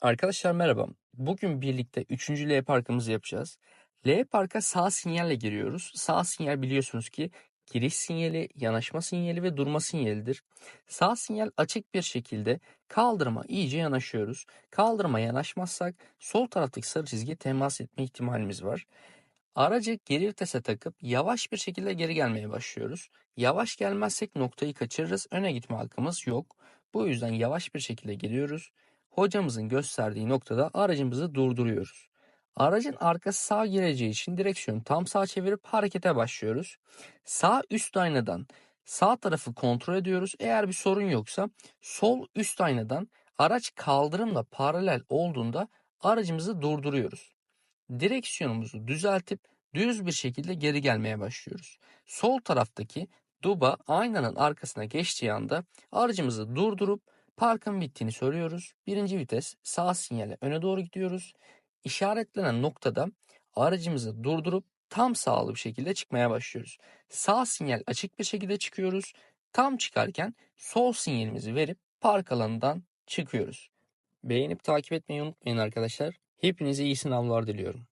Arkadaşlar merhaba. Bugün birlikte 3. L parkımızı yapacağız. L parka sağ sinyalle giriyoruz. Sağ sinyal biliyorsunuz ki giriş sinyali, yanaşma sinyali ve durma sinyalidir. Sağ sinyal açık bir şekilde kaldırıma iyice yanaşıyoruz. Kaldırıma yanaşmazsak sol taraftaki sarı çizgiye temas etme ihtimalimiz var. Aracı geri vitese takıp yavaş bir şekilde geri gelmeye başlıyoruz. Yavaş gelmezsek noktayı kaçırırız. Öne gitme hakkımız yok. Bu yüzden yavaş bir şekilde geliyoruz. Hocamızın gösterdiği noktada aracımızı durduruyoruz. Aracın arkası sağ gireceği için direksiyonu tam sağ çevirip harekete başlıyoruz. Sağ üst aynadan sağ tarafı kontrol ediyoruz. Eğer bir sorun yoksa sol üst aynadan araç kaldırımla paralel olduğunda aracımızı durduruyoruz. Direksiyonumuzu düzeltip düz bir şekilde geri gelmeye başlıyoruz. Sol taraftaki duba aynanın arkasına geçtiği anda aracımızı durdurup parkın bittiğini söylüyoruz. Birinci vites sağ sinyale öne doğru gidiyoruz. İşaretlenen noktada aracımızı durdurup tam sağlı bir şekilde çıkmaya başlıyoruz. Sağ sinyal açık bir şekilde çıkıyoruz. Tam çıkarken sol sinyalimizi verip park alanından çıkıyoruz. Beğenip takip etmeyi unutmayın arkadaşlar. Hepinize iyi sınavlar diliyorum.